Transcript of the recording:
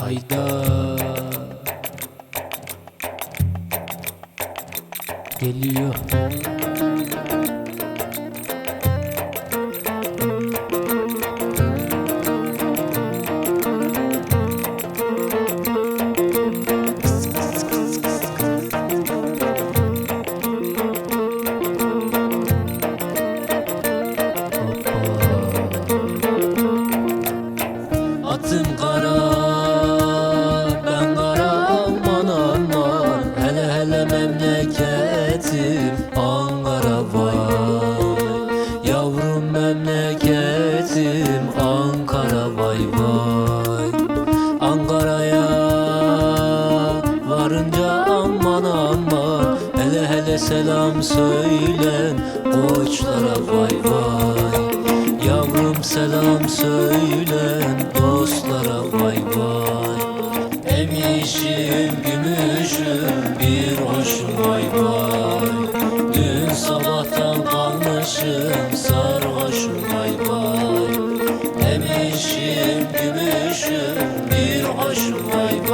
Hayda. Geliyor Hele memleketim Ankara vay. Yavrum memleketim Ankara vay vay. Ankara'ya varınca aman aman Hele hele selam söylen koçlara vay vay. Yavrum selam söylen dostlara vay vay. Emişim gümüşüm bir hoşum vay vay Dün sabahtan kalmışım sarhoşum vay vay Emişim gümüşüm bir hoşum vay